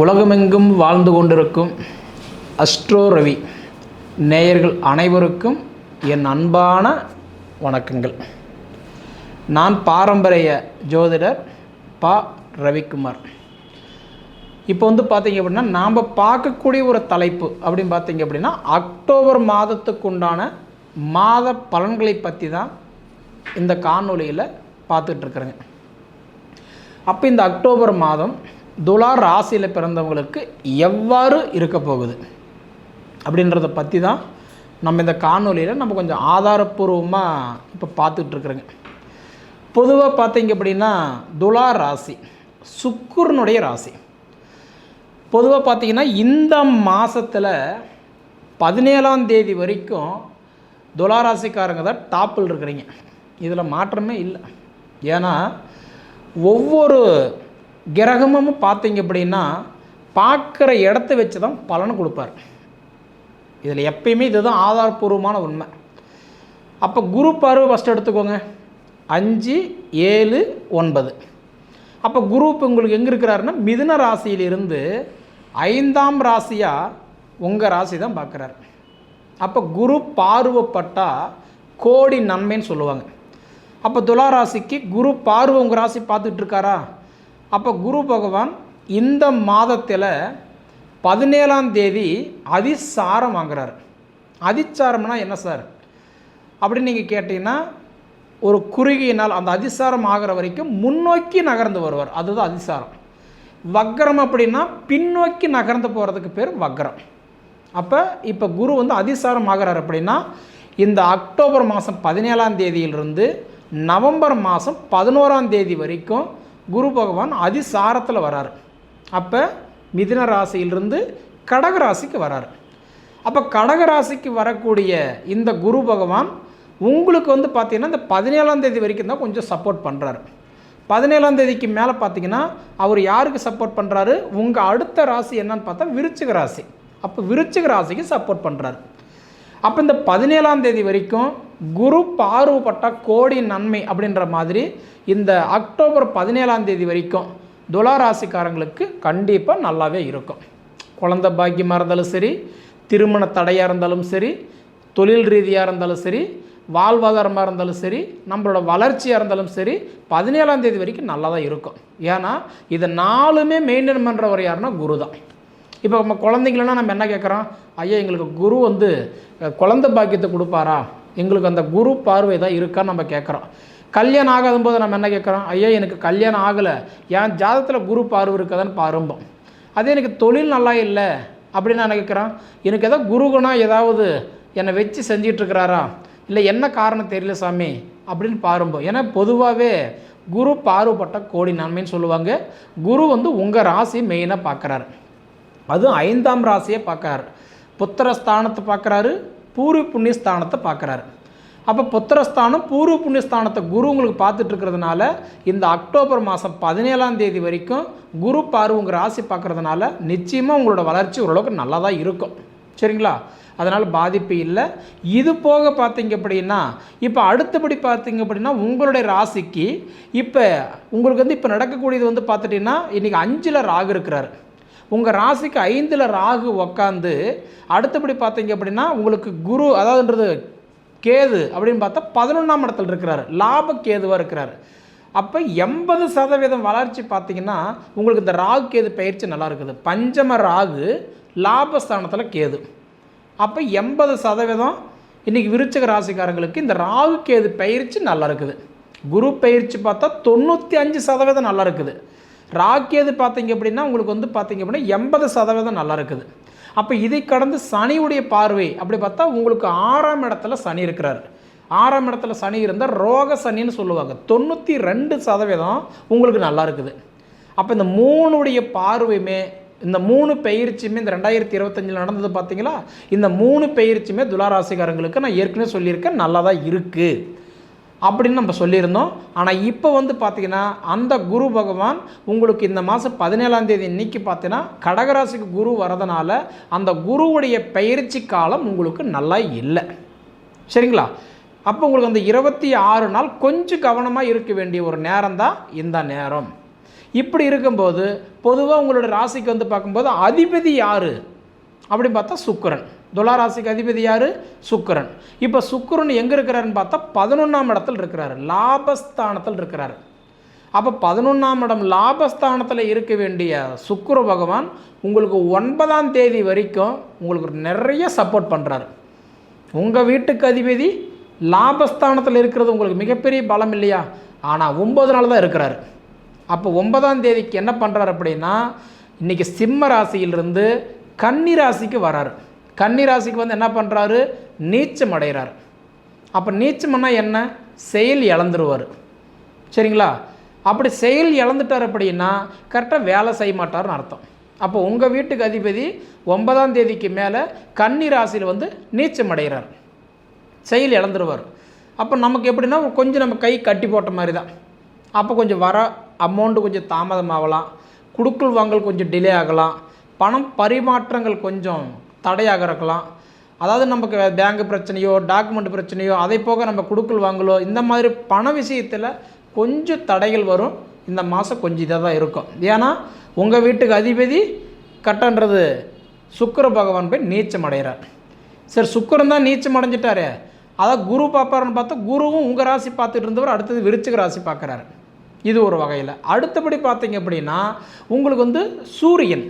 உலகமெங்கும் வாழ்ந்து கொண்டிருக்கும் அஸ்ட்ரோ ரவி. நேயர்கள் அனைவருக்கும் என் அன்பான வணக்கங்கள். நான் பாரம்பரிய ஜோதிடர் பா. ரவிக்குமார். இப்போ வந்து பார்த்தீங்க அப்படின்னா நாம் பார்க்கக்கூடிய ஒரு தலைப்பு அப்படின்னு பார்த்தீங்க அப்படின்னா அக்டோபர் மாதத்துக்கு உண்டான மாத பலன்களை பற்றி தான் இந்த காணொளியில் பார்த்துட்ருக்குறேங்க அப்போ இந்த அக்டோபர் மாதம் துலா ராசியில் பிறந்தவங்களுக்கு எவ்வாறு இருக்க போகுது? அப்படின்றத பற்றி தான் நம்ம இந்த காணொலியில் நம்ம கொஞ்சம் ஆதாரப்பூர்வமாக இப்போ பார்த்துட்ருக்குறோங்க பொதுவாக பார்த்தீங்க அப்படின்னா துலா ராசி சுக்குரனுடைய ராசி. பொதுவாக பார்த்தீங்கன்னா இந்த மாதத்தில் பதினேழாம் தேதி வரைக்கும் துலாராசிக்காரங்க தான் டாப்பில் இருக்கிறீங்க. இதில் மாற்றமே இல்லை. ஏன்னா ஒவ்வொரு கிரகமும் பார்த்தீங்க அப்படின்னா பார்க்குற இடத்த வச்சு தான் பலன் கொடுப்பார். இதில் எப்பயுமே இதுதான் ஆதாரபூர்வமான உண்மை. அப்போ குரு பார்வை ஃபஸ்ட் எடுத்துக்கோங்க. அஞ்சு ஏழு ஒன்பது. அப்போ குரு இப்போ உங்களுக்கு எங்கே இருக்கிறாருன்னா மிதுன ராசியிலிருந்து ஐந்தாம் ராசியாக உங்கள் ராசி தான் பார்க்குறாரு. அப்போ குரு பார்வைப்பட்டால் கோடி நன்மைன்னு சொல்லுவாங்க. அப்போ துலா ராசிக்கு குரு பார்வை உங்கள் ராசி பார்த்துட்ருக்காரா அப்போ குரு பகவான் இந்த மாதத்தில் பதினேழாம் தேதி அதிசாரம் வாங்குறாரு. அதிசாரம்னா என்ன சார்? அப்படின்னு நீங்கள் கேட்டிங்கன்னா ஒரு குறுகிய நாள் அந்த அதிசாரம் ஆகிற வரைக்கும் முன்னோக்கி நகர்ந்து வருவார். அதுதான் அதிசாரம். வக்ரம் அப்படின்னா பின்னோக்கி நகர்ந்து போகிறதுக்கு பேர் வக்ரம். அப்போ இப்போ குரு வந்து அதிசாரம் ஆகிறார் அப்படின்னா இந்த அக்டோபர் மாதம் பதினேழாம் தேதியிலிருந்து நவம்பர் மாதம் பதினோராம் தேதி வரைக்கும் குரு பகவான் அதிசாரத்தில் வராரு. அப்போ மிதின ராசியிலிருந்து கடக ராசிக்கு வராரு. அப்போ கடக ராசிக்கு வரக்கூடிய இந்த குரு பகவான் உங்களுக்கு வந்து பார்த்தீங்கன்னா இந்த பதினேழாம் தேதி வரைக்கும் தான் கொஞ்சம் சப்போர்ட் பண்ணுறாரு பதினேழாம் தேதிக்கு மேலே பார்த்தீங்கன்னா அவர் யாருக்கு சப்போர்ட் பண்ணுறாரு உங்கள் அடுத்த ராசி என்னன்னு பார்த்தா விருச்சிக ராசி. அப்போ விருச்சிக ராசிக்கு சப்போர்ட் பண்ணுறாரு அப்போ இந்த பதினேழாம் தேதி வரைக்கும் குரு பார்வப்பட்ட கோடி நன்மை அப்படின்ற மாதிரி இந்த அக்டோபர் பதினேழாம் தேதி வரைக்கும் துலா ராசிக்காரங்களுக்கு கண்டிப்பாக நல்லாவே இருக்கும். குழந்த பாக்கியமாக இருந்தாலும் சரி திருமண தடையாக இருந்தாலும் சரி தொழில் ரீதியாக இருந்தாலும் சரி வாழ்வாதாரமாக இருந்தாலும் சரி நம்மளோட வளர்ச்சியாக இருந்தாலும் சரி பதினேழாம் தேதி வரைக்கும் நல்லா தான் இருக்கும். ஏன்னா இதை நாலுமே மெயின்டைன் பண்ணுறவர் யாருன்னா குரு தான். இப்போ நம்ம குழந்தைங்களனா நம்ம என்ன கேட்குறோம்? ஐயா எங்களுக்கு குரு வந்து குழந்த பாக்கியத்தை கொடுப்பாரா? எங்களுக்கு அந்த குரு பார்வை தான் இருக்கான்னு நம்ம கேட்குறோம் கல்யாணம் ஆகாத போது நம்ம என்ன கேட்குறோம் ஐயா எனக்கு கல்யாணம் ஆகலை. என் ஜாதத்தில் குரு பார்வை இருக்குதான்னு பாரும்போம். அதே எனக்கு தொழில் நல்லா இல்லை அப்படின்னு நான் கேட்குறேன் எனக்கு ஏதோ குருகுணம் ஏதாவது என்னை வச்சு செஞ்சிட்ருக்கிறாரா? இல்லை என்ன காரணம் தெரியல சாமி? அப்படின்னு பாரும்போம். ஏன்னா பொதுவாகவே குரு பார்வப்பட்ட கோடி நன்மைன்னு சொல்லுவாங்க. குரு வந்து உங்கள் ராசி மெயினாக பார்க்குறாரு அதுவும் ஐந்தாம் ராசியை பார்க்குறாரு புத்திரஸ்தானத்தை பார்க்குறாரு பூர்வ புண்ணியஸ்தானத்தை பார்க்குறாரு. அப்போ புத்திரஸ்தானம் பூர்வ புண்ணியஸ்தானத்தை குரு உங்களுக்கு பார்த்துட்டு இருக்கிறதுனால இந்த அக்டோபர் மாதம் பதினேழாம் தேதி வரைக்கும் குரு பார்வை உங்கள் ராசி பார்க்குறதுனால நிச்சயமாக உங்களோட வளர்ச்சி ஓரளவுக்கு நல்லா தான் இருக்கும். சரிங்களா? அதனால் பாதிப்பு இல்லை. இது போக பார்த்தீங்க அப்படின்னா இப்போ அடுத்தபடி பார்த்தீங்க அப்படின்னா உங்களுடைய ராசிக்கு இப்போ உங்களுக்கு வந்து இப்போ நடக்கக்கூடியது வந்து பார்த்துட்டிங்கன்னா இன்றைக்கி அஞ்சில் ராகு இருக்கிறாரு. உங்கள் ராசிக்கு ஐந்தில் ராகு உக்காந்து அடுத்தபடி பார்த்தீங்க அப்படின்னா உங்களுக்கு குரு அதாவதுன்றது கேது அப்படின்னு பார்த்தா பதினொன்றாம் இடத்துல இருக்கிறாரு. லாப கேதுவாக இருக்கிறாரு. அப்போ எண்பது சதவீதம் வளர்ச்சி பார்த்தீங்கன்னா உங்களுக்கு இந்த ராகு கேது பயிற்சி நல்லா இருக்குது. பஞ்சம ராகு லாபஸ்தானத்தில் கேது. அப்போ எண்பது சதவீதம் இன்றைக்கி விருச்சக ராசிக்காரங்களுக்கு இந்த ராகு கேது பயிற்சி நல்லா இருக்குது. குரு பயிற்சி பார்த்தா தொண்ணூற்றி அஞ்சு சதவீதம் நல்லா இருக்குது. ராக்கி எது பார்த்தீங்க அப்படின்னா உங்களுக்கு வந்து பார்த்தீங்க அப்படின்னா எண்பது சதவீதம் நல்லா இருக்குது. அப்போ இதை கடந்து சனியுடைய பார்வை அப்படி பார்த்தா உங்களுக்கு ஆறாம் இடத்துல சனி இருக்கிறார். ஆறாம் இடத்துல சனி இருந்தால் ரோக சனின்னு சொல்லுவாங்க. தொண்ணூற்றி ரெண்டு சதவீதம் உங்களுக்கு நல்லா இருக்குது. அப்போ இந்த மூணுடைய பார்வையுமே இந்த மூணு பயிற்சியுமே இந்த ரெண்டாயிரத்தி இருபத்தஞ்சில் நடந்தது பார்த்தீங்களா? இந்த மூணு பயிற்சியுமே துளாராசிக்காரங்களுக்கு நான் ஏற்கனவே சொல்லியிருக்கேன் நல்லா தான் இருக்குது அப்படின்னு நம்ம சொல்லியிருந்தோம். ஆனால் இப்போ வந்து பார்த்தீங்கன்னா அந்த குரு பகவான் உங்களுக்கு இந்த மாதம் பதினேழாம் தேதி இன்னைக்கு பார்த்தீங்கன்னா கடகராசிக்கு குரு வரதுனால அந்த குருவுடைய பயிற்சி காலம் உங்களுக்கு நல்லா இல்லை. சரிங்களா? அப்போ உங்களுக்கு அந்த இருபத்தி ஆறு நாள் கொஞ்சம் கவனமாக இருக்க வேண்டிய ஒரு நேரம் தான் இந்த நேரம். இப்படி இருக்கும்போது பொதுவாக உங்களோட ராசிக்கு வந்து பார்க்கும்போது அதிபதி யார்? அப்படின்னு பார்த்தா சுக்கரன். துளாராசிக்கு அதிபதி யார்? சுக்கரன். இப்போ சுக்கரன் எங்கே இருக்கிறாருன்னு பார்த்தா பதினொன்றாம் இடத்துல இருக்கிறாரு. லாபஸ்தானத்தில் இருக்கிறாரு. அப்போ பதினொன்றாம் இடம் லாபஸ்தானத்தில் இருக்க வேண்டிய சுக்கிர பகவான் உங்களுக்கு ஒன்பதாம் தேதி வரைக்கும் உங்களுக்கு நிறைய சப்போர்ட் பண்ணுறாரு உங்கள் வீட்டுக்கு அதிபதி லாபஸ்தானத்தில் இருக்கிறது உங்களுக்கு மிகப்பெரிய பலம் இல்லையா? ஆனால் ஒம்பது நாள் தான் இருக்கிறாரு. அப்போ ஒன்பதாம் தேதிக்கு என்ன பண்ணுறாரு அப்படின்னா இன்றைக்கி சிம்ம ராசியிலிருந்து கன்னி ராசிக்கு வராரு. கன்னி ராசிக்கு வந்து என்ன பண்ணுறாரு நீச்சம் அடைகிறார் அப்போ நீச்சம்னா என்ன? செயல் இழந்துருவார். சரிங்களா? அப்படி செயல் இழந்துட்டார் அப்படின்னா கரெக்டாக வேலை செய்ய மாட்டார்னு அர்த்தம். அப்போ உங்கள் வீட்டுக்கு அதிபதி ஒன்பதாம் தேதிக்கு மேலே கன்னி ராசியில் வந்து நீச்சம் அடைகிறார். செயல் இழந்துருவார். அப்போ நமக்கு எப்படின்னா கொஞ்சம் நம்ம கை கட்டி போட்ட மாதிரி தான் அப்போ கொஞ்சம் வர அமௌண்ட்டு கொஞ்சம் தாமதமாகலாம். குடுக்கல் வாங்கல் கொஞ்சம் டிலே ஆகலாம். பணம் பரிமாற்றங்கள் கொஞ்சம் தடையாக இருக்கலாம் அதாவது நமக்கு பேங்க் பிரச்சனையோ டாக்குமெண்ட் பிரச்சனையோ அதை போக நம்ம குடுக்கல் வாங்கலோ இந்த மாதிரி பண விஷயத்தில் கொஞ்சம் தடைகள் வரும். இந்த மாதம் கொஞ்சம் இதாக தான் இருக்கும். ஏன்னா உங்கள் வீட்டுக்கு அதிபதி கட்டன்றது சுக்கர பகவான் போய் நீச்சம் அடைகிறார். சரி சுக்கரம் தான் நீச்சம் அடைஞ்சிட்டாரு. அதான் குரு பார்ப்பாருன்னு பார்த்தா குருவும் உங்கள் ராசி பார்த்துட்டு இருந்தவர் அடுத்தது விருச்சிக ராசி பார்க்குறாரு. இது ஒரு வகையில். அடுத்தபடி பார்த்தீங்க அப்படின்னா உங்களுக்கு வந்து சூரியன்.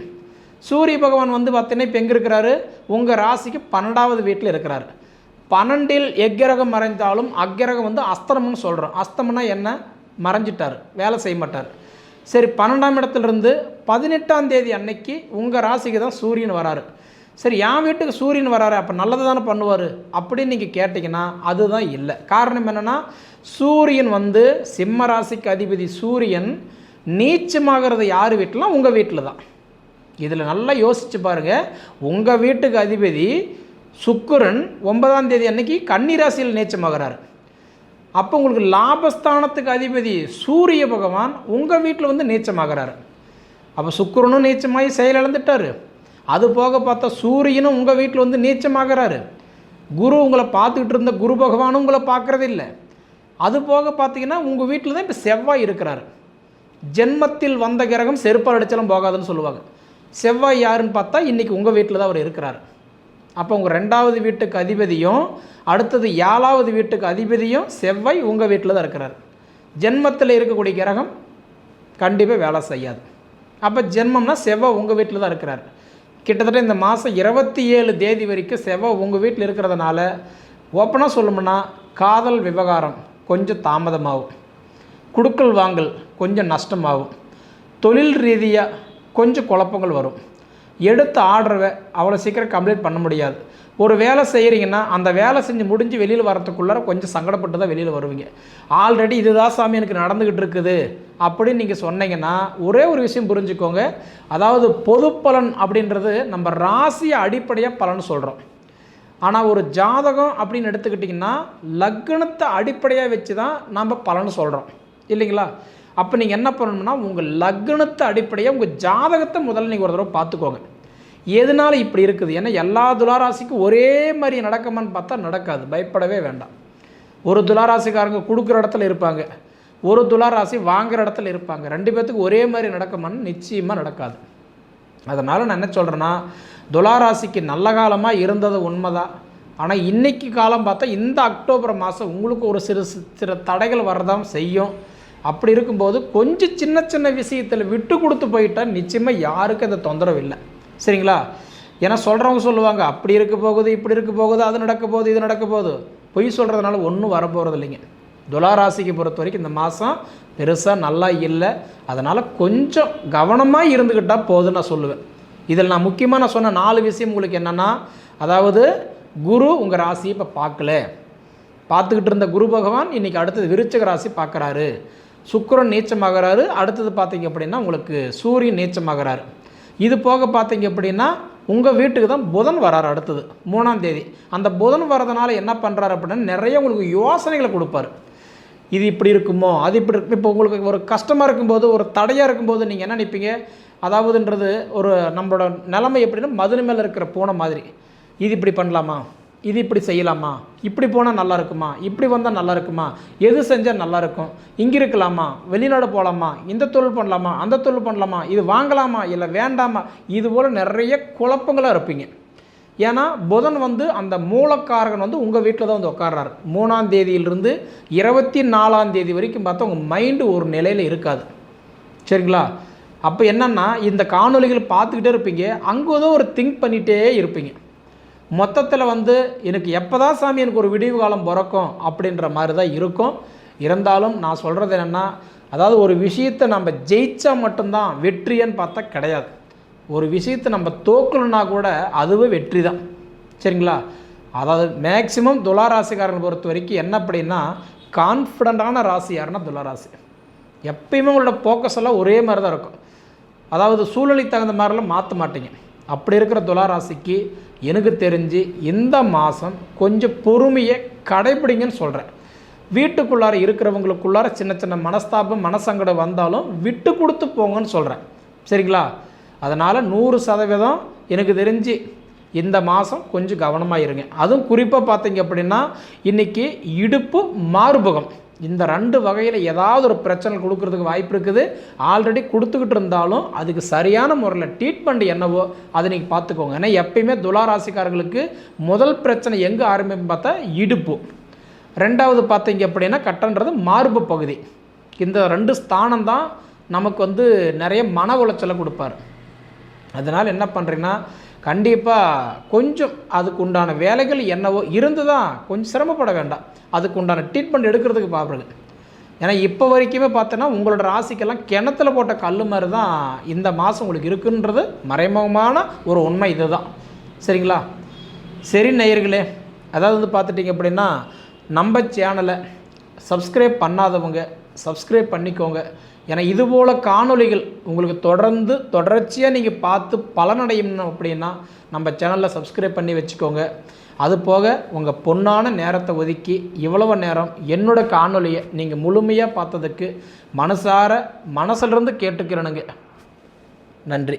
சூரிய பகவான் வந்து பார்த்தீங்கன்னா இப்போ எங்கே இருக்கிறாரு? உங்கள் ராசிக்கு பன்னெண்டாவது வீட்டில் இருக்கிறாரு. பன்னெண்டில் எக்கிரகம் மறைந்தாலும் அக்கிரகம் வந்து அஸ்தமம்னு சொல்கிறோம் அஸ்தமம்னா என்ன? மறைஞ்சிட்டார். வேலை செய்ய மாட்டார். சரி பன்னெண்டாம் இடத்துலேருந்து பதினெட்டாம் தேதி அன்னைக்கு உங்கள் ராசிக்கு தான் சூரியன் வராரு. சரி என் வீட்டுக்கு சூரியன் வராரு அப்போ நல்லது தானே பண்ணுவார்? அப்படின்னு நீங்கள் கேட்டிங்கன்னா அதுதான் இல்லை. காரணம் என்னென்னா சூரியன் வந்து சிம்ம ராசிக்கு அதிபதி சூரியன் நீச்சமாகிறது யார் வீட்டிலாம் உங்கள் வீட்டில் தான் இதில் நல்லா யோசித்து பாருங்கள் உங்கள் வீட்டுக்கு அதிபதி சுக்கிரன் ஒன்பதாம் தேதி அன்னைக்கு கன்னிராசியில் நேச்சமாகிறார். அப்போ உங்களுக்கு லாபஸ்தானத்துக்கு அதிபதி சூரிய பகவான் உங்கள் வீட்டில் வந்து நீச்சமாகிறார். அப்போ சுக்கிரனும் நீச்சமாகி செயலிழந்துட்டார் அது போக பார்த்தா சூரியனும் உங்கள் வீட்டில் வந்து நீச்சமாகிறாரு. குரு உங்களை பார்த்துக்கிட்டு இருந்த குரு பகவானும் உங்களை பார்க்குறது இல்லை. அது போக பார்த்தீங்கன்னா உங்கள் வீட்டில் தான் இப்போ செவ்வாய் இருக்கிறாரு. ஜென்மத்தில் வந்த கிரகம் செருப்பால் அடித்தாலும் போகாதுன்னு சொல்லுவாங்க. செவ்வாய் யாருன்னு பார்த்தா இன்றைக்கி உங்கள் வீட்டில் தான் அவர் இருக்கிறார். அப்போ உங்கள் ரெண்டாவது வீட்டுக்கு அதிபதியும் அடுத்தது ஏழாவது வீட்டுக்கு அதிபதியும் செவ்வாய் உங்கள் வீட்டில் தான் இருக்கிறார். ஜென்மத்தில் இருக்கக்கூடிய கிரகம் கண்டிப்பாக வேலை செய்யாது. அப்போ ஜென்மம்னா செவ்வாய் உங்கள் வீட்டில் தான் இருக்கிறார். கிட்டத்தட்ட இந்த மாதம் இருபத்தி ஏழு தேதி வரைக்கும் செவ்வாய் உங்கள் வீட்டில் இருக்கிறதுனால ஓப்பனாக சொல்லணும்னா காதல் விவகாரம் கொஞ்சம் தாமதமாகும். குடுக்கல் வாங்கல் கொஞ்சம் நஷ்டமாகும். தொழில் ரீதியாக கொஞ்சம் குழப்பங்கள் வரும். எடுத்த ஆர்டரை அவ்வளோ சீக்கிரம் கம்ப்ளீட் பண்ண முடியாது. ஒரு வேலை செய்கிறீங்கன்னா அந்த வேலை செஞ்சு முடிஞ்சு வெளியில் வரத்துக்குள்ளார கொஞ்சம் சங்கடப்பட்டு தான் வெளியில் வருவீங்க. ஆல்ரெடி இதுதான் சாமி எனக்கு நடந்துக்கிட்டு இருக்குது அப்படின்னு நீங்கள் சொன்னீங்கன்னா ஒரே ஒரு விஷயம் புரிஞ்சுக்கோங்க. அதாவது பொது பலன் அப்படின்றது நம்ம ராசியை அடிப்படையாக பலன் சொல்கிறோம் ஆனால் ஒரு ஜாதகம் அப்படின்னு எடுத்துக்கிட்டிங்கன்னா லக்னத்தை அடிப்படையாக வச்சு தான் நம்ம பலன் சொல்கிறோம் இல்லைங்களா? அப்போ நீங்கள் என்ன பண்ணணும்னா உங்கள் லக்னத்தை அடிப்படையாக உங்கள் ஜாதகத்தை முதல்ல நீங்கள் ஒரு தடவை பார்த்துக்கோங்க. எதனால இப்படி இருக்குது? ஏன்னா எல்லா துளாராசிக்கும் ஒரே மாதிரி நடக்குமான்னு பார்த்தா நடக்காது. பயப்படவே வேண்டாம். ஒரு துளாராசிக்காரங்க கொடுக்குற இடத்துல இருப்பாங்க. ஒரு துளாராசி வாங்குற இடத்துல இருப்பாங்க. ரெண்டு பேர்த்துக்கு ஒரே மாதிரி நடக்குமான்னு நிச்சயமாக நடக்காது. அதனால் நான் என்ன சொல்கிறேன்னா துளாராசிக்கு நல்ல காலமாக இருந்தது உண்மைதான். ஆனால் இன்றைக்கி காலம் பார்த்தா இந்த அக்டோபர் மாதம் உங்களுக்கு ஒரு சிறு சிறு தடைகள் வரதான் செய்யும். அப்படி இருக்கும்போது கொஞ்சம் சின்ன சின்ன விஷயத்தில் விட்டு கொடுத்து போயிட்டால் நிச்சயமாக யாருக்கும் அந்த தொந்தரவு இல்லை. சரிங்களா? ஏன்னா சொல்கிறவங்க சொல்லுவாங்க அப்படி இருக்க போகுது இப்படி இருக்க போகுது அது நடக்க போகுது இது நடக்க போகுது. பொய் சொல்கிறதுனால ஒன்றும் வரப்போகிறது இல்லைங்க. துலாராசிக்கு பொறுத்த வரைக்கும் இந்த மாதம் பெருசாக நல்லா இல்லை. அதனால் கொஞ்சம் கவனமாக இருந்துக்கிட்டால் போதும் நான் சொல்லுவேன். இதில் நான் முக்கியமாக நான் சொன்ன நாலு விஷயம் உங்களுக்கு என்னென்னா அதாவது குரு உங்கள் ராசியை இப்போ பார்க்கல. பார்த்துக்கிட்டு இருந்த குரு பகவான் இன்றைக்கி அடுத்தது விருச்சக ராசி பார்க்குறாரு. சுக்கரன் நீச்சமாகறாரு. அடுத்தது பார்த்தீங்க அப்படின்னா உங்களுக்கு சூரியன் நீச்சமாகறாரு. இது போக பார்த்தீங்க அப்படின்னா உங்கள் வீட்டுக்கு தான் புதன் வராரு அடுத்தது மூணாம் தேதி. அந்த புதன் வரதுனால என்ன பண்ணுறாரு அப்படின்னா நிறைய உங்களுக்கு யோசனைகளை கொடுப்பாரு. இது இப்படி இருக்குமோ அது இப்படி இருக்கு இப்போ உங்களுக்கு ஒரு கஷ்டமாக இருக்கும்போது ஒரு தடையாக இருக்கும்போது நீங்கள் என்ன நினைப்பீங்க? அதாவதுன்றது ஒரு நம்மளோட நிலைமை எப்படின்னா மதுரை மேலே இருக்கிற பூனை மாதிரி. இது இப்படி பண்ணலாமா? இது இப்படி செய்யலாமா? இப்படி போனால் நல்லா இருக்குமா? இப்படி வந்தால் நல்லா இருக்குமா? எது செஞ்சால் நல்லா இருக்கும்? இங்கே இருக்கலாமா? வெளிநாடு போகலாமா இந்த தொழில் பண்ணலாமா? அந்த தொழில் பண்ணலாமா? இது வாங்கலாமா? இல்லை வேண்டாமா? இது போல் நிறைய குழப்பங்களாக இருப்பீங்க. ஏன்னா புதன் வந்து அந்த மூலக்காரகன் வந்து உங்கள் வீட்டில் தான் வந்து உட்கார்றாரு. மூணாம் தேதியிலிருந்து இருபத்தி நாலாம் தேதி வரைக்கும் பார்த்தா உங்கள் மைண்டு ஒரு நிலையில் இருக்காது. சரிங்களா? அப்போ என்னென்னா இந்த காணொலிகள் பார்த்துக்கிட்டே இருப்பீங்க. அங்கே ஏதோ ஒரு திங்க் பண்ணிகிட்டே இருப்பீங்க. மொத்தத்தில் வந்து எனக்கு எப்போ தான் சாமி எனக்கு ஒரு விடிவு காலம் பிறக்கும் அப்படின்ற மாதிரி தான் இருக்கும். இருந்தாலும் நான் சொல்கிறது என்னென்னா அதாவது ஒரு விஷயத்தை நம்ம ஜெயித்தா மட்டும்தான் வெற்றின்னு பார்த்தா கிடையாது. ஒரு விஷயத்தை நம்ம தோக்கணுன்னா கூட அதுவே வெற்றி தான் சரிங்களா? அதாவது மேக்சிமம் துளாராசிக்காரங்களை பொறுத்த வரைக்கும் என்ன அப்படின்னா கான்ஃபிடண்ட்டான ராசி யாருன்னா துளாராசி. எப்பயுமே உங்களோட ஃபோக்கஸ் எல்லாம் ஒரே மாதிரி தான் இருக்கும். அதாவது சூழ்நிலைக்கு தகுந்த மாதிரிலாம் மாற்ற மாட்டீங்க. அப்படி இருக்கிற துளாராசிக்கு எனக்கு தெரிஞ்சு இந்த மாதம் கொஞ்சம் பொறுமையை கடைபிடிங்கன்னு சொல்கிறேன் வீட்டுக்குள்ளார இருக்கிறவங்களுக்குள்ளார சின்ன சின்ன மனஸ்தாபம் மனசங்கடம் வந்தாலும் விட்டு கொடுத்து போங்கன்னு சொல்கிறேன் சரிங்களா? அதனால் நூறு சதவீதம் எனக்கு தெரிஞ்சு இந்த மாதம் கொஞ்சம் கவனமாக இருங்க. அதுவும் குறிப்பாக பார்த்தீங்க அப்படின்னா இன்றைக்கி இடுப்பு மார்பகம். இந்த ரெண்டு வகையில் ஏதாவது ஒரு பிரச்சனை கொடுக்கறதுக்கு வாய்ப்பு இருக்குது. ஆல்ரெடி கொடுத்துக்கிட்டு இருந்தாலும் அதுக்கு சரியான முறையில் ட்ரீட்மெண்ட் என்னவோ அதை நீங்கள் பார்த்துக்கோங்க. ஏன்னா எப்பயுமே துளாராசிக்காரர்களுக்கு முதல் பிரச்சனை எங்கே ஆரம்பிக்கும் பார்த்தா இடுப்பு. ரெண்டாவது பார்த்தீங்க அப்படின்னா கட்டன்றது மார்பு பகுதி. இந்த ரெண்டு ஸ்தானம் தான் நமக்கு வந்து நிறைய மன உளைச்சலை கொடுப்பாரு. அதனால் என்ன பண்ணுறீங்கன்னா கண்டிப்பாக கொஞ்சம் அதுக்கு உண்டான வேலைகள் என்னவோ இருந்து தான் கொஞ்சம் சிரமப்பட வேண்டாம். அதுக்கு உண்டான ட்ரீட்மெண்ட் எடுக்கிறதுக்கு பார்க்குறது ஏன்னா இப்போ வரைக்குமே பார்த்தோன்னா உங்களோட ராசிக்கெல்லாம் கிணத்துல போட்ட கல் மாதிரி தான் இந்த மாதம் உங்களுக்கு இருக்குன்றது மறைமுகமான ஒரு உண்மை இதுதான். சரிங்களா? சரி நேயர்களே அதாவது வந்து பார்த்துட்டிங்க அப்படின்னா நம்ம சேனலை சப்ஸ்கிரைப் பண்ணாதவங்க சப்ஸ்கிரைப் பண்ணிக்கோங்க. ஏன்னா இதுபோல் காணொளிகள் உங்களுக்கு தொடர்ந்து தொடர்ச்சியாக நீங்கள் பார்த்து பலனடையணும் அப்படின்னா நம்ம சேனலில் சப்ஸ்கிரைப் பண்ணி வச்சுக்கோங்க. அது போக உங்கள் பொன்னான நேரத்தை ஒதுக்கி இவ்வளவு நேரம் என்னோட காணொலியை நீங்கள் முழுமையாக பார்த்ததுக்கு மனசார மனசிலிருந்து கேட்டுக்கிறேனுங்க. நன்றி.